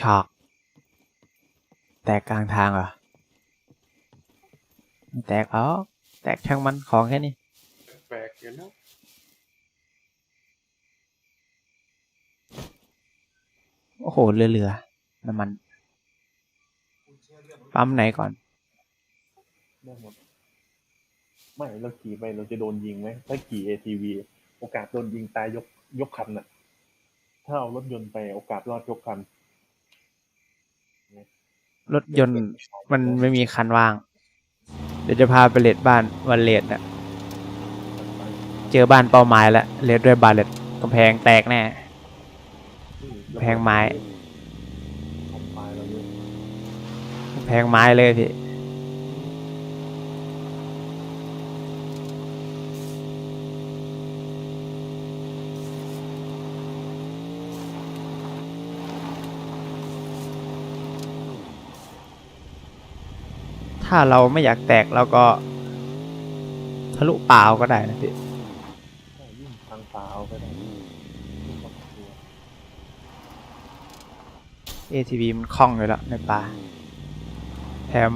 ชอก แตกกลางทางเหรอไม่แตกอ๋อแตกช่างมันของแค่นี้ แปลกอยู่นะโอ้โหเรือเรือๆน้ำมัน ปั๊มไหนก่อน ได้หมดไม่เราขี่ไปเราจะโดนยิงไหมถ้าขี่ ATV โอกาสโดนยิงตายยกยกคันน่ะ ถ้าเอารถยนต์ไปโอกาสรอดยกคัน รถยนต์มันไม่มีคันว่าง เดี๋ยวจะพาไปเลดบ้านวันเลดน่ะ เจอบ้านเป้าหมายแล้วเลดด้วยบาเลตกำแพงแตกแน่แพงไม้ทำไม้เราเยอะกำแพงไม้เลยพี่ ถ้าเราไม่อยากแตกเราก็ทะลุเปล่าก็ได้นะพี่ใช่ยิ่งทางฟ้าเอาไปได้ยิ่งต้องกลัว ATV มันคล่องอยู่แล้วในป่า แถม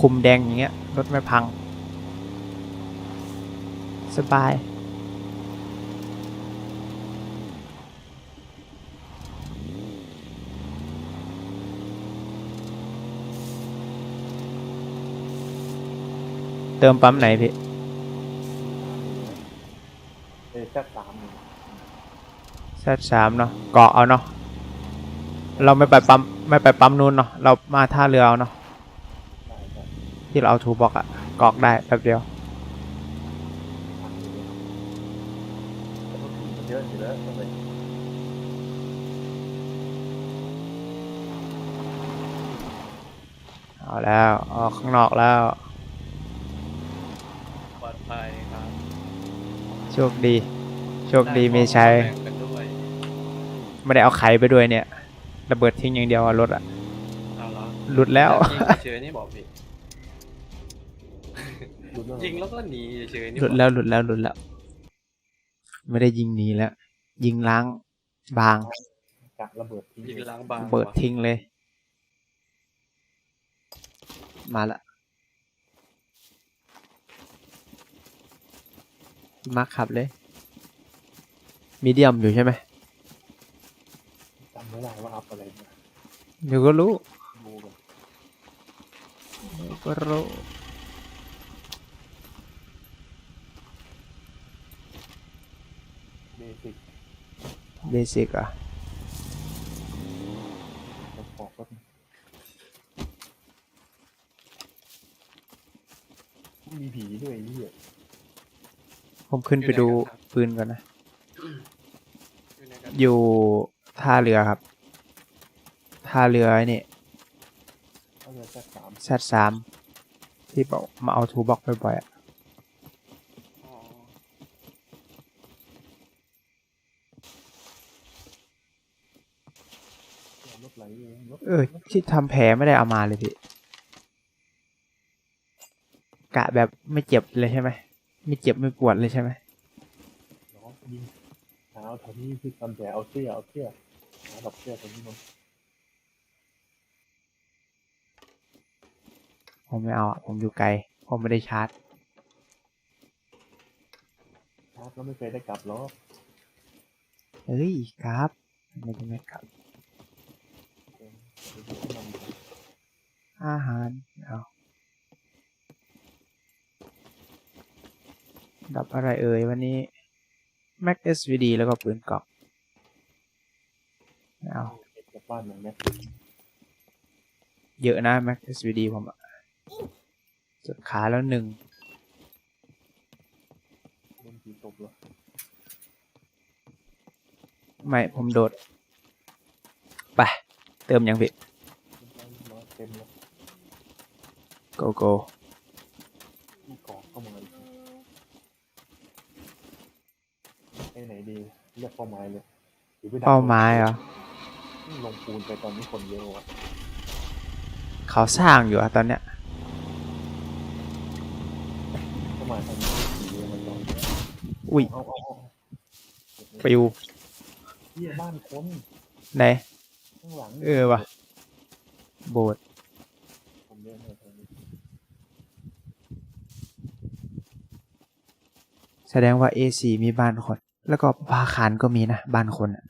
คุมแดงอย่างเงี้ย รถไม่พัง สบาย เติมปั๊มไหนพี่เอแค่สามหนึ่งแซดสามเนาะเกาะเอาเนาะเราไม่ไปปั๊มไม่ไปปั๊มนู้นเนาะเรามาท่าเรือเอาเนาะที่เราเอาทูบ็อกอะกรอกได้แป๊บเดียว แต่รถขี่มันเยอะอยู่แล้วทำไมเอาแล้วออกข้างนอกแล้ว ปลอดภัยครับ โชคดี โชคดีมีชัยแบ่งกันด้วยไม่ได้เอาไขไปด้วยเนี่ย ระเบิดทิ้งอย่างเดียวอะรถอะเอาละหลุดแล้วยิงเฉยๆนี่บอกพี่ดูด้วยยิงแล้วก็หนีเฉยๆนี่หลุดแล้วหลุดแล้วหลุดแล้ว ไม่ได้ยิงหนีแล้ว ยิงล้างบางกะระเบิดทิ้งยิงล้างบางเบิดทิ้งเลย มาละ มาขับเลย มีเดียมอยู่ใช่ไหมจำไม่ได้ว่าอัพอะไรนะเดี๋ยวก็รู้ดูแบบเดี๋ยวก็รู้เบสิกเบสิกอะประกอบก็มีผีด้วยไอ้เหี้ย ผมขึ้นไปดูปืนก่อนนะ อยู่ในกันอยู่ท่าเรือครับ ท่าเรือไอ้นี่ถ้าเรือแค่สามแซดสามที่บอกมาเอาทูบ็อกบ่อยๆอะอ๋อรถไหลเองรถเออที่ทำแผลไม่ได้เอามาเลยพี่ กะแบบไม่เจ็บเลยใช่ไหม ไม่เจ็บไม่ปวดเลยใช่ไหมล้อยิงหาเอาแถวนี้คือทำแต่เอาเสื้อเอาเสื้อหาดอกเสื้อตรงนี้มันผมไม่เอาอะผมอยู่ไกล ผมไม่ได้ชาร์จชาร์จก็ไม่เคยได้กลับล้อเฮ้ยครับไม่ได้ไม่ครับเดี๋ยวดูให้มันอาหารเอา ดับอะไรเอ่ยวันนี้ Mac SVD แล้วก็ปืนกรอกไม่เอาเก็บกลับบ้านหน่อยนะเยอะนะ Mac SVD ผมสุดขาแล้วหนึ่งไม่ ผมโดด ไป เติมยังพี่ go go มีกรอกเข้ามาอีกไอ้ไหน ดีเลือกเป้าหมายเลยหรือไปดักเป้าหมายเหรอลงปูนไปตอนนี้คนเยอะวะเขาสร้างอยู่อะตอนเนี้ยเข้ามาทางนี้ผีเยอะมันตอนอุ้ยเอาเอาเอาปิวเฮียบ้านคนไหนข้างหลังเออว่ะโบสถ์ผมเรียกให้ทางนี้แสดงว่า A4 มีบ้านคน แล้วก็บาคารก็มีนะ บ้านคนอะ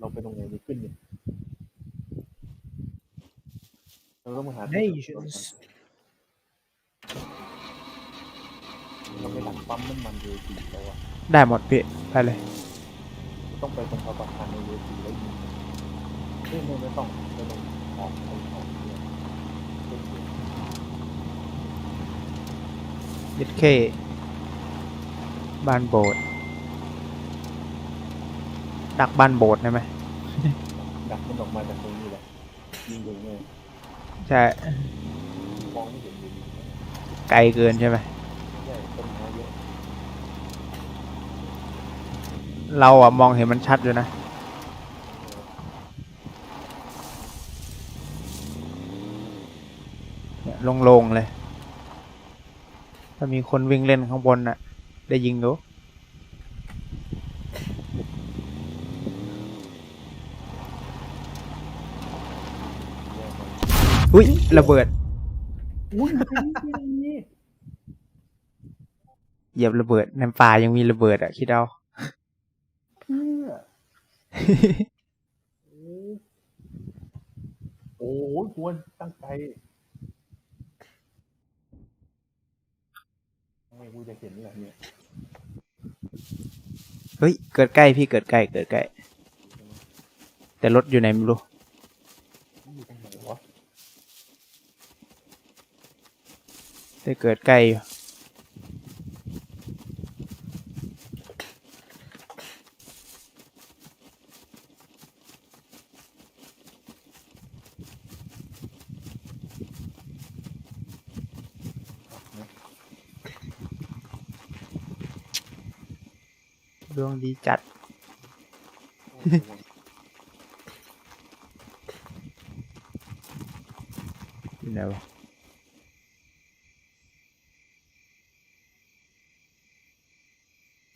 เราไปตรงไหนดีขึ้นเนี่ยเราต้องมาหาที่ Nations เราไปหลังปั๊มน้ำมันเรือสีแล้วอะได้หมดพี่ไปเลย ต้องไปตรงสะพานในเรือสีแล้วยิงเฮ้ยไม่ไม่ต้องไม่ต้องออกไปออกเนี่ยเฮ้ยยิดเคบ้านโบสถ์ ดักบ้านโบสถ์ได้ไหมดักมันออกมาจากตรงนี้แหละยิงตรงนี้ใช่มองไม่เห็นเลยไกลเกินใช่ไหมใช่ต้นไม้เยอะเราอะมองเห็นมันชัดอยู่นะเนี่ยโล่งๆเลย ถ้ามีคนวิ่งเล่นข้างบนน่ะ ได้ยิงดู อุ้ยระเบิดอุ้ยเป็นอย่างนี้เหยียบระเบิดในป่ายังมีระเบิดอะคิดเอาเพื่อโอ้โหควรตั้งใจทำไมกูจะเห็นล่ะเนี่ยเฮ้ย เกิดใกล้พี่เกิดใกล้เกิดใกล้ แต่รถอยู่ไหนไม่รู้ อยู่ตรงไหนวะ แต่เกิดใกล้อยู่ดวงดีจัดอยู่ไหนวะ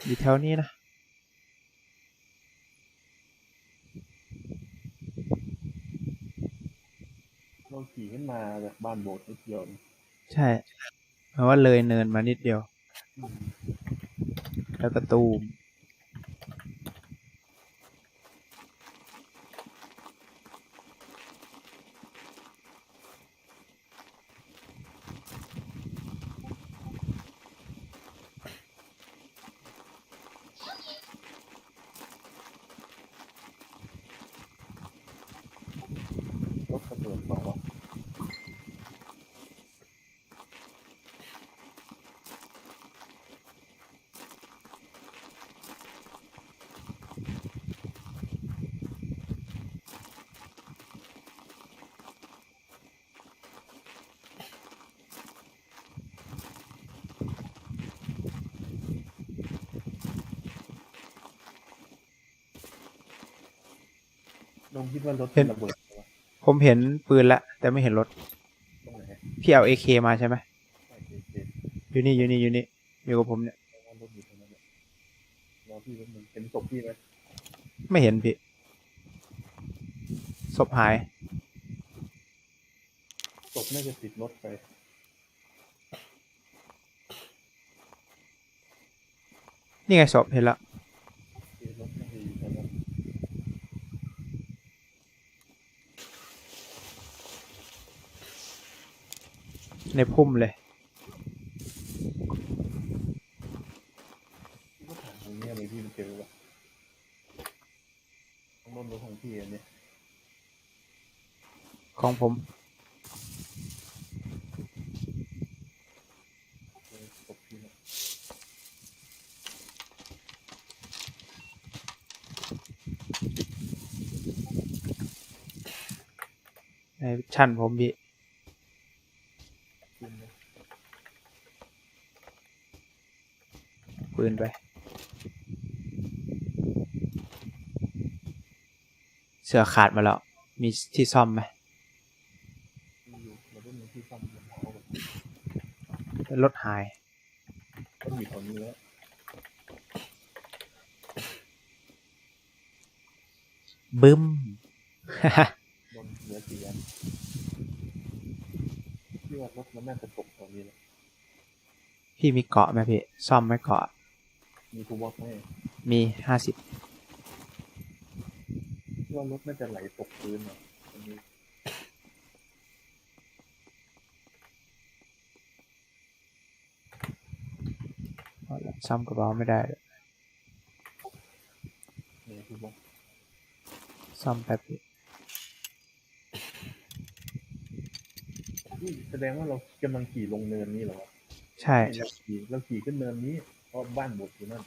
อยู่แถวนี้นะ เราขี่ขึ้นมาจากบ้านโบสถ์นิดเดียวเองใช่เพราะว่าเลยเนินมานิดเดียว แล้วก็ตูม ลงคิดว่ารถเห็นระเบิดเหรอวะผมเห็นปืนละ แต่ไม่เห็นรถ ตรงไหนพี่เอาเอเคมาใช่ไหมใช่เจอยู่นี่อยู่นี่อยู่นี่อยู่กับผมเนี่ยว่ารถอยู่ตรงนั้นแหละรอพี่แป๊บนึงเห็นศพพี่ไหมไม่เห็นพี่ศพหาย ศพน่าจะติดรถไปนี่ไงศพเห็นละ ติดรถน่าจะอยู่ตรงนั้น ในพุ่มเลยพี่ก็ถามตรงนี้อะไรพี่มันเจอวะต้องรถรถของพี่อันเนี่ยของผม เจอศพพี่เนี่ยในชั้นผมพี่ ขึ้นเลย ปืนไป เสือขาดมาแล้ว มีที่ซ่อมไหมพี่อยู่เราต้องมีที่ซ่อมรองเท้าก่อนแต่รถหายต้องอยู่แถวนี้แล้วบึ้มโดนเหลือสี่อันที่ว่ารถมันน่าจะตกตอนนี้แหละพี่มีเกาะไหมพี่ ซ่อมไหม่เกาะ มีทูบอสไหมมีห้าสิบที่ว่ารถน่าจะไหลตกพื้นอะตอนนี้ซ่อมกระเป๋าไม่ได้มีทูบอสซ่อมแป๊บพี่นี่แสดงว่าเรากำลังขี่ลงเนินนี้เหรอวะใช่เราขี่เราขี่ขึ้นเนินนี้เพ ราะบ้านบดอยู่นั่น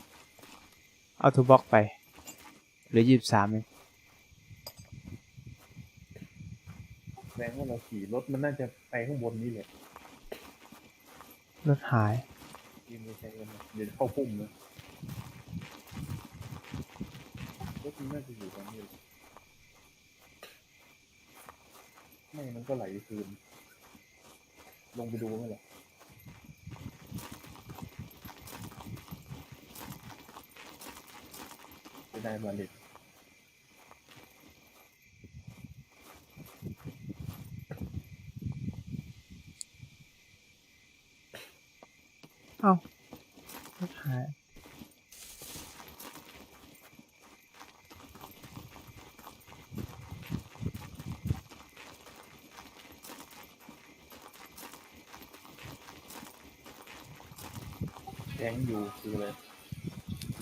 เอาทูบ็อกไปเหลือยี่สิบสามเองแสดงว่าเราขี่รถมันน่าจะไปข้างบนนี้เลยรถหายยิงไม่ใช่กันนะเดี๋ยวเข้าพุ่มนะรถมันน่าจะอยู่ตรงนี้เลยไม่มันก็ไหลคืน ลงไปดูไหมล่ะจะ ได้มาเล็ดเอ้ารถหายแทงอยู่คืออะไร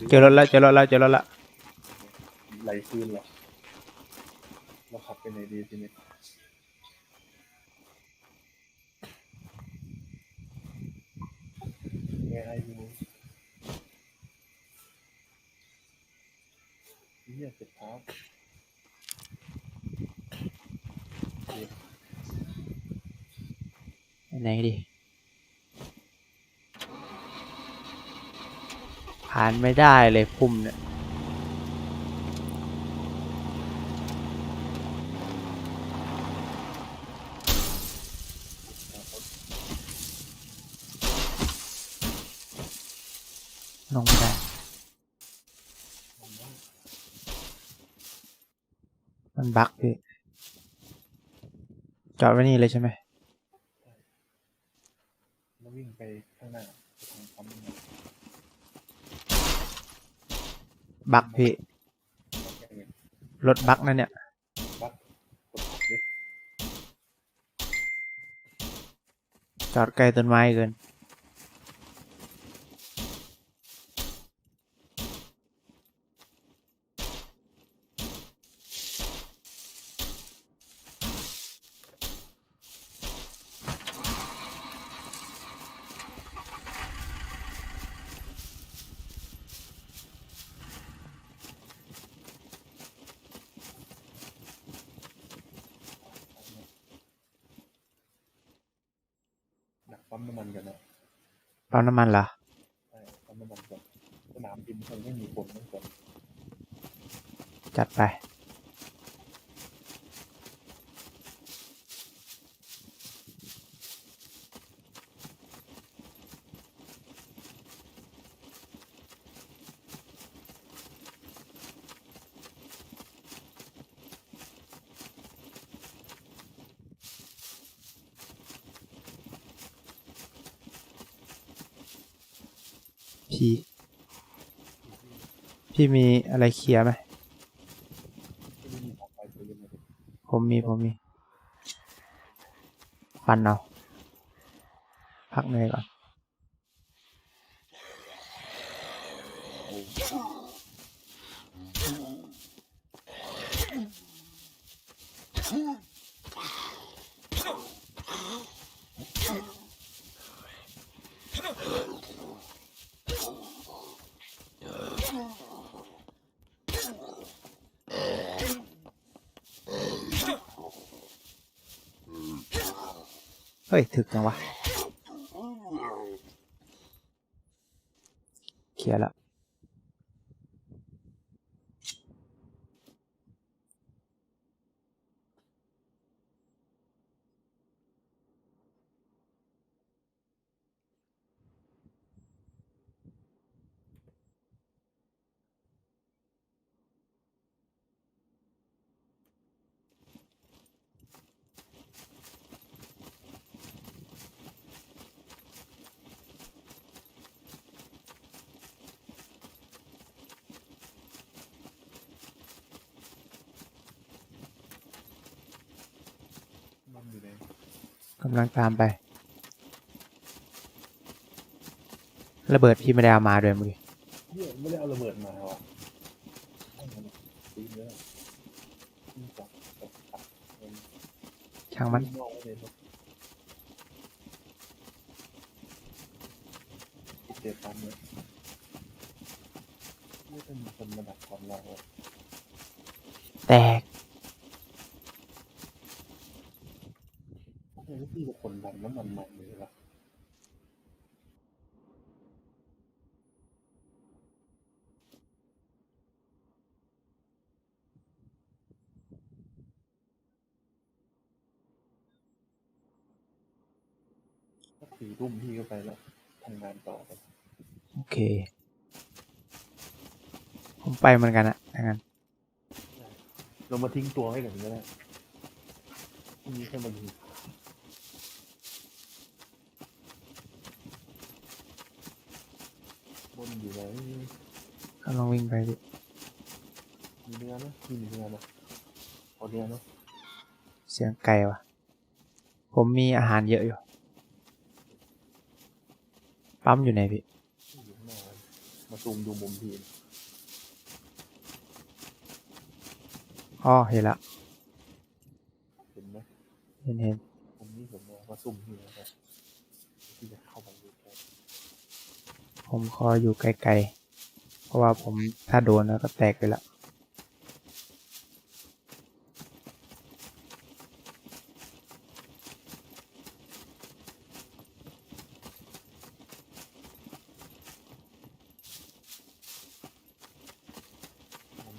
เจอรถแล้วเจอรถแล้วเจอรถแล้ว ไหลคืนเหรอเราขับไปไหนดีทีนี้แอร์ไอยูเยี่ยเจ็บเท้าไหนดิ ผ่านไม่ได้เลยพุ่มเนี่ย ลงไม่ได้มันบั๊กพี่จอดไว้นี่เลยใช่ไหมแล้ววิ่งไปข้างหน้าไปทางปั๊มน้ำมันบั๊กพี่แล้วแกเนี่ยรถบั๊กนั่นเนี่ย บักกดขับดิจอดใกล้ต้นไม้เกิน ปั๊มน้ำมันกันนะปั๊มน้ำมันเหรอใช่ปั๊มน้ำมันก่อนสนามบินคงไม่มีคนนั่นก่อนจัดไป พี่ พี่มีอะไรเคลียร์ไหม ผมมีผมมี ฟันเอา พักเหนื่อยก่อน ฮ้ย ถึกจังวะ เคลียร์ละ กำลังตามไประเบิดพี่ไม่ได้เอามาด้วยเมื่อกี้เหี้ยไม่ได้เอาระเบิดมาว่ะให้มันตีเนื้อนี่จับจับตัดมันช่างมันนอกไว้เลยครับเจ็บปั๊มเลยไม่ต้องมีคนมาดักความเราอะ แตก เฮ้ยพี่เป็นคนดันน้ำมันมันเลยล่ะ สักสี่ทุ่มพี่ก็ไปแล้วทำงานต่อไปโอเค ผมไปเหมือนกันอะถ้างั้นเรามาทิ้งตัวไว้กันก็ได้พรุ่งนี้แค่มาดูบนอยู่ไหนก็ลองวิ่งไปดิมีเนื้อนะมีเนื้อนะเอาเนื้อเนาะเสียงไก่วะผมมีอาหารเยอะอยู่ ปั๊มอยู่ไหนพี่ อยู่ข้างหน้ามาซูมดูมุมทีมอ๋อเห็นละเห็นไหมเห็นเห็นมุมนี้เห็นไหมมาซูมทีนะครับที่จะเข้าไปดูแค่ผมขออยู่ไกลๆ เพราะว่าผมถ้าโดนแล้วก็แตกไปละ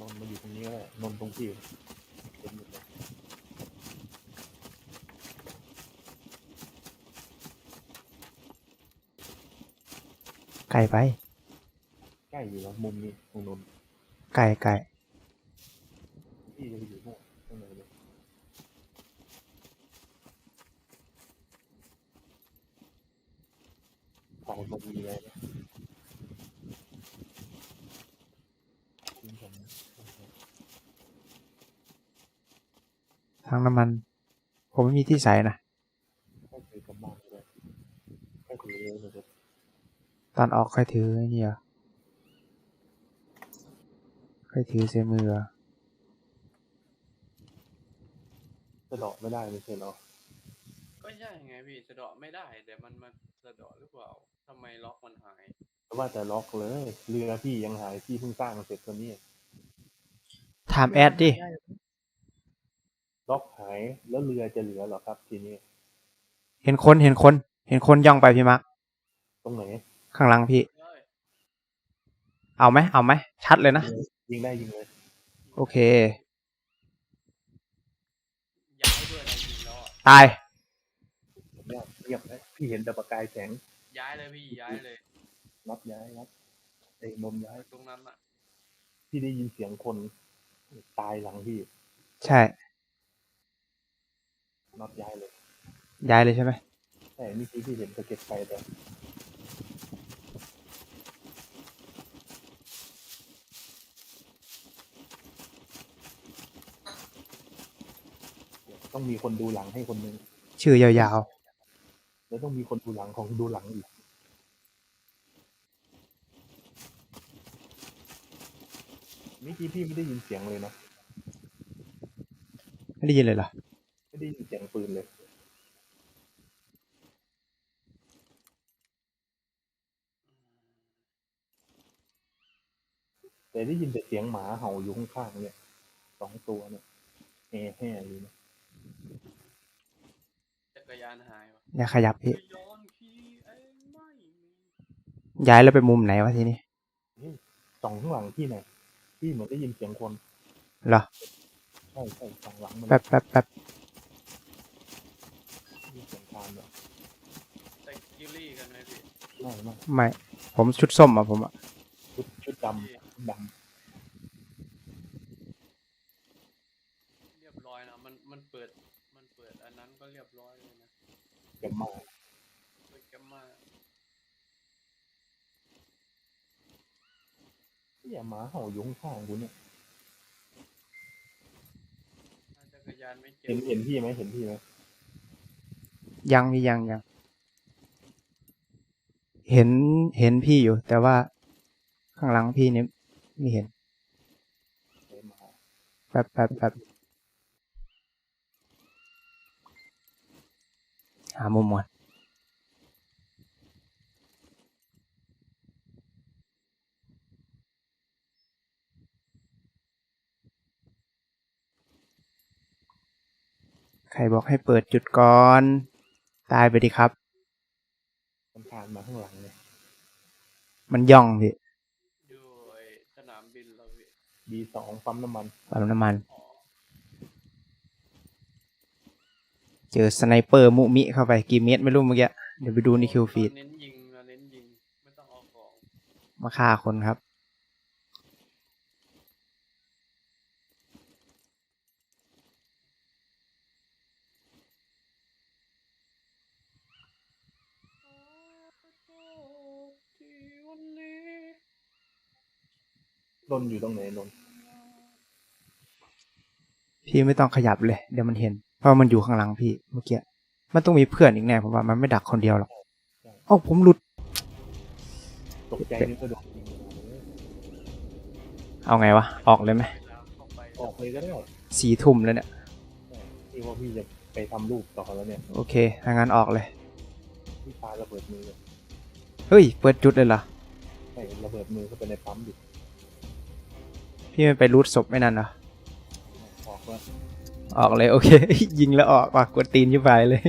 นนท์มาอยู่ตรงนี้ก็ได้ นนท์ตรงที่เห็นหมดเลยไกลไปใกล้อยู่แล้วมุมนี้ตรงนนท์ไกลไกลพี่จะไปอยู่โน่นข้างในเลยสองคนมีอะไรนะทิ้งผมนะ ทางน้ำมัน ผมไม่มีที่ใส่นะก็ถือกลับบ้านเลยก็ถือเลยนะครับตอนออกค่อยถือไอ้นี่เหรอค่อยถือเสียมือเหรอจะเดอกไม่ได้ไม่ใช่เหรอก็ใช่ไงพี่สะเดาะไม่ได้แต่มันมันสะเดาะหรือเปล่าทำไมล็อกมันหายแต่ว่าแต่ล็อกเลย เรือพี่ยังหายพี่เพิ่งสร้างเสร็จตัวนี้ถามแอดดิ ล็อกหายแล้วเรือจะเหลือเหรอครับ ทีนี้ เห็นคนเห็นคน เห็นคนย่องไปพี่มาร์คตรงไหนข้างหลังพี่เฮ้ยเอาไหมเอาไหมชัดเลยนะยิงได้ยิงเลยโอเค ย้ายด้วยนะยิงแล้วอะตาย เงียบเงียบนะพี่เห็นแต่ประกายแสงย้ายเลยพี่ย้ายเลยรับย้ายรับไอ้นนท์ย้ายตรงนั้นอะพี่ได้ยินเสียงคนตายหลังพี่ ใช่ นับย้ายเลยย้ายเลยใช่ไหมแต่เมื่อกี้พี่เห็นสะเก็ดไฟแต่เดี๋ยวต้องมีคนดูหลังให้คนหนึงชื่อยาวแล้วต้องมีคนดูหลังของดูหลังอีกเมื่อกี้พี่ไม่ได้ยินเสียงเลยนะๆไม่ได้ยินเลยเหรอ ไม่ได้ยินเสียงปืนเลย แต่ได้ยินแต่เสียงหมาเห่าอยู่ข้างๆเนี่ยสองตัวเนี่ยแห่แห่อยู่นะจักรยานหายวะอย่าขยับพี่ ย้อนขี่เองไม่มีย้ายแล้วไปมุมไหนวะทีนี้สองข้างหลังพี่เนี่ยพี่เหมือนได้ยินเสียงคนเหรอ ใช่ใช่สองหลังมันแป๊บแป๊บแป๊บ ได้ยินเสียงคานเนี่ย แต่กิลลี่กันไหมพี่ ไม่ไม่ไม่ ผมชุดส้มอะผมอะชุดชุดดำชุดดเรียบร้อยนะมันมันเปิดมันเปิดอันนั้นก็เรียบร้อยเลยนะำแกมมาเปิดแกมมาเนี่ยหมาเห่าอยู่ข้างๆกูเนี่ยถ้าจักรยานไม่เจอเห็นเห็นพี่ไหมเห็นพี่ไหมยังพี่ยังยัง เห็นเห็นพี่อยู่ แต่ว่าข้างหลังพี่นี่ไม่เห็นแป๊บแป๊บแป๊บหามุมก่อนใครบอกให้เปิดจุดก่อน ตายไปดิครับ ผ่านมาข้างหลังเลยมันย่องพี่อยู่ไอ้สนามบินเราพี่ดีสองปั๊มน้ำมันปั๊มน้ำมัน อ๋อเจอสไนเปอร์มุมิเข้าไปกี่เมตรไม่รู้เมื่อกี้เดี๋ยวไปดูในคิวฟีดเราเน้นยิงเราเน้นยิงไม่ต้องเอาของมาฆ่าคนครับ นนท์อยู่ตรงไหนนนท์พี่ไม่ต้องขยับเลย เดี๋ยวมันเห็น เพราะมันอยู่ข้างหลังพี่เมื่อกี้มันต้องมีเพื่อนอีกแน่ผมว่ามันไม่ดักคนเดียวหรอกเอ้าผมหลุดตกใจนึกกระโดดยิงเอาไงวะ ออกเลยไหมเวลาเข้าไปออกเลยก็ได้สี่ทุ่มแล้วเนี่ยที่ว่าพี่จะไปทำลูกต่อแล้วเนี่ย โอเคถ้างั้นออกเลยพี่ปาระเบิดมือ เฮ้ย เปิดจุดเลยเหรอใส่ระเบิดมือเข้าไปในปั๊มดิ พี่ไม่ไปรูดศพไม่นั่นเหรอ ออกแล้วออกเลยโอเค ยิงแล้วออกว่ะกดตีนชิบหายเลย